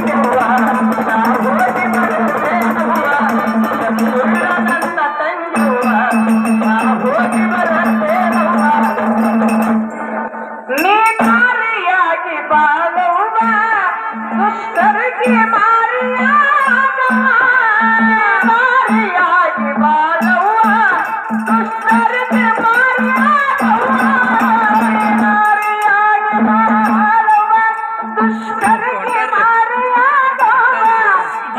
Thank you.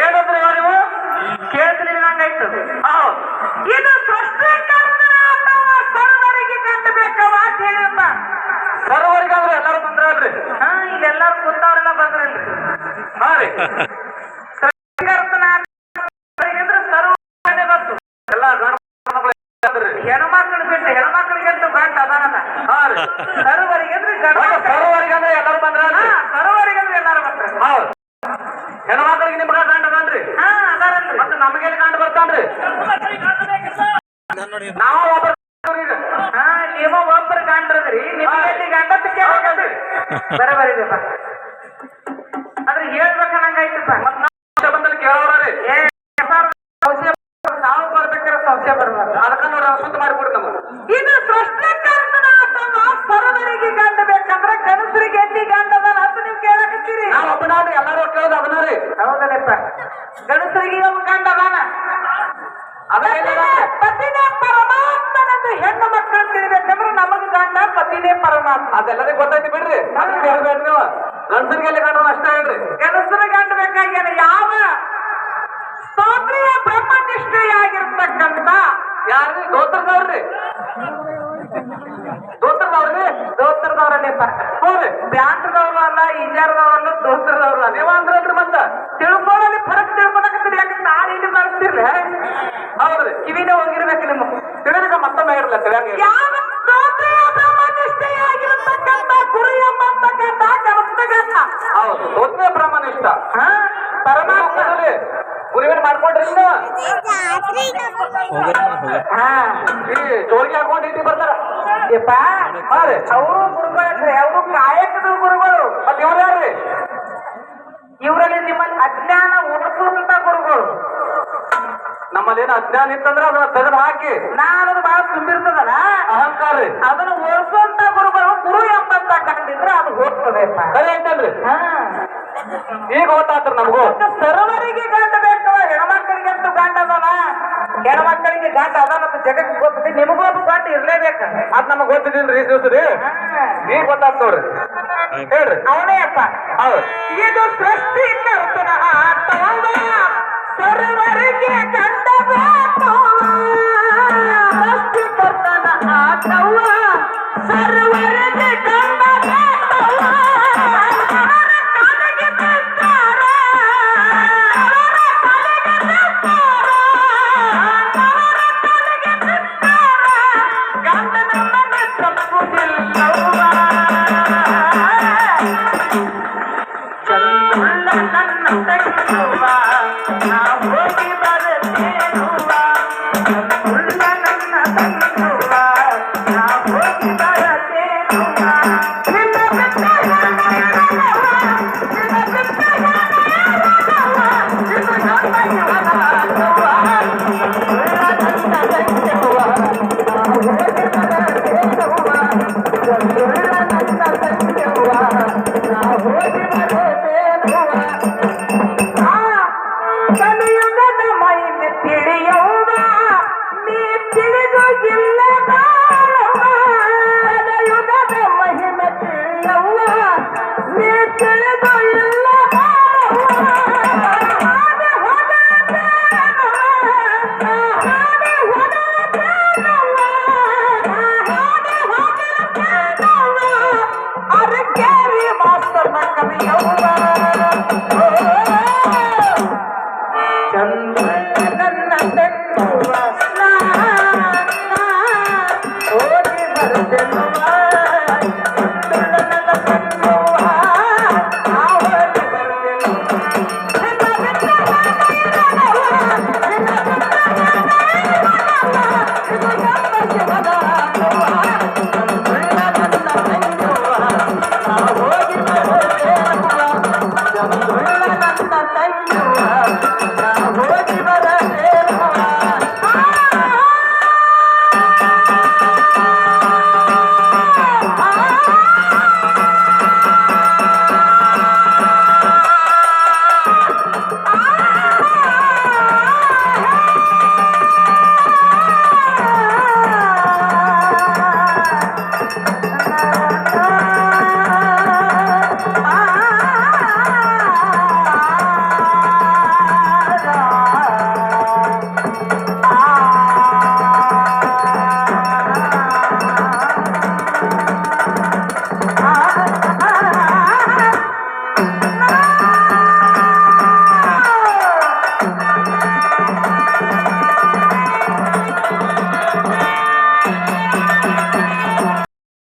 ಏನಂದ್ರೆ ನೀವು? ಕೇಳ್ತೀನಿ ನಂಗಾಯ್ತು. ಹೌದು. ಇದು ಸೃಷ್ಟಿಕರ್ತನ ಸರ್ವರಿಗೆ ಕಂಡ ಬೇಕವ ಅಂತ ಹೇಳಿರಪ್ಪ ಸರ್ವರಿಗಾದ್ರೆ ಎಲ್ಲರೂ ಬಂದ್ರಲ್ರಿ ಹಾ ಇಲ್ಲೆಲ್ಲರೂ ಕೂತವ್ರೆಲ್ಲ ಬಂದ್ರಲ್ರಿ ಹಾ ರೀ ಹಾ ಅಂದ್ರೆ ಸರ್ವರಿಗಂದ್ರೆ ಅಂದ್ರೆ ಎಲ್ಲರೂ ಬಂದ್ರ ಎಲ್ಲರೂ ಅಂದ್ರೆ ಎಲ್ಲಾರು ಬರ್ತಾರೆ ಹೌದು. ಹೆಣ್ಮಕ್ಳಿಗೆ ನಿಮ್ಗ ಗಂಡ ಅದನ್ರಿ ಹಾ ಅದಾರಲ್ರಿ. ಮತ್ತೆ ನಮಗೆಲ್ಲಿ ಕಾಣ್ ಬರ್ತಾನ್ರಿ? ನಾವು ಒಬ್ಬರು ಹಾ ನೀವು ಒಬ್ಬರು ಗಂಡ್ರದ್ರಿ ನಿಮಗೆ ಎಲ್ಲಿ ಗಂಡ ಕೇಳ್ಬೇಕಲ್ರಿ ಬರ ಬರೀದಪ್ಪ ಆದ್ರೆ ಹೇಳ್ಬೇಕನ್ನಂಗಾಯ್ತಪ್ಪ ಮತ್ ನಾವು ಬಂದಲ್ಲಿ ಕೇಳೋರಿ ಸಂಶಯ ನಾವು ಬರ್ಬೇಕಾದ್ರೆ ಸಂಶಯ ಬರ್ಬಾರ್ದು. ಅದಕ್ಕ ನೋಡಿ ಸುತ್ತ ಮಾಡಿಕೊಡ್ರಿ ಪತಿನೇ ಪರಮಾತ್ಮ. ಅದೆಲ್ಲದೇ ಗೊತ್ತೈತಿ ಬಿಡ್ರಿ. ನನಗೆ ಹೇಳ್ಬೇಡ್ರಿ ನೀವು. ಗಂಡಸರಿಗೆಲ್ಲ ಗಂಡ ಅಷ್ಟೇ ಹೇಳ್ರಿ. ಗಣಸರ ಗಂಡ ಬೇಕಾಗ್ಯಾನ? ಯಾವ? ಸ್ತೋತ್ರಿಯ ಬ್ರಹ್ಮನಿಷ್ಠೆಯಾಗಿರ್ತಕ್ಕಂಥ. ಯಾರ್ರಿ? ದೋತ್ರದವ್ರಿ ದೋತ್ರದವ್ರಿ ದೋತ್ರದವರಲ್ಲಿಪ್ಪ ಹೋಗ್ರಿ ಬ್ಯಾಂಕ್ದವರು ಅಲ್ಲ ಇಜಾರದವರಲ್ಲ ದೋತ್ರದವರು ಅಲ್ಲ. ನೀವ ಅಂದ್ರಲ್ರಿ ಮತ್ತ. ತಿಳ್ಕೊಳ್ಳೋದು ಫರಕ್ ತಿಳ್ಕೊಳಕತ್ತೀರಿ. ಯಾಕಂದ್ರೆ ನಾನು ಇಲ್ಲಿ ಬರ್ತಿರ್ಲ ಹೌದ್ರಿ. ಕಿವಿನೇ ಹೋಗಿರ್ಬೇಕು ನಿಮ್ಮ ತಿಳಿದ ಮತ್ತೊಮ್ಮೆ ಇರಲ್ಲ ತಿಳಿಯಂಗ ಹೌದು ದೋತ್ರ ಬ್ರಹ್ಮನ ಇಷ್ಟ. ಹಾ ಪರಮಾತ್ಮ ಗುರುವಿನ ಮಾಡ್ಕೊಂಡ್ರಿ ಈ ಜೋಳಿಗೆ ಹಾಕೊಂಡು ಇಟ್ಟಿ ಬರ್ತಾರ. ಅವರು ಗುರುಗಳಲ್ರಿ ಅವರು ಕಾಯಕದ ಗುರುಗಳು. ಮತ್ತೆ ಇವ್ರು ಯಾರ್ರಿ? ಇವರಲ್ಲಿ ನಿಮ್ಮ ಅಜ್ಞಾನ ಏನು ಅಜ್ಞಾನ ಇತ್ತಂದ್ರ ಅದನ್ನ ತೆಗೆದು ಹಾಕಿ. ನಾನು ಬಹಳ ತುಂಬಿರ್ತದಲ್ಲ? ಅಹಂಕಾರ ರೀ ಅದನ್ನ ಓಡಿಸುವಂತ ಗುರುಗಳು ಗುರು ಎಂಬಂತ ಕಂಡಿದ್ರೆ ಅದು ಹೋಗ್ತದೆ ಸರಿ ಐತಲ್ರಿ ಈಗ ಗೊತ್ತಾತ್ರ ನಮಗೂ. ಸರ್ವರಿಗೆ ಗಂಡ ಬೇಕವ? ಹೆಣ್ಮಕ್ಳಿಗೆ ಅಂತೂ ಗಂಡ ಅದಾನ? ಹೆಣ್ಮಕ್ಳಿಗೆ ಗಂಡ ಅದಾನ ಅಂತ ಜಗಕ್ಕೆ ಗೊತ್ತಿದೆ. ನಿಮಗೂ ಅದು ಗಂಡ ಇರಲೇಬೇಕು. ಅದ್ ನಮಗ್ ಗೊತ್ತಿದ್ದಿಲ್ರಿ ಈ ದಿವ್ಸರಿ ಈಗ ಗೊತ್ತಾಗ್ತ ನೋಡ್ರಿ. ಹೇಳ್ರಿ. ಅವನೇ ಅಪ್ಪ. ಹೌದು. ಇದು ಸೃಷ್ಟಿ ಕರ್ತನ ಆಟವ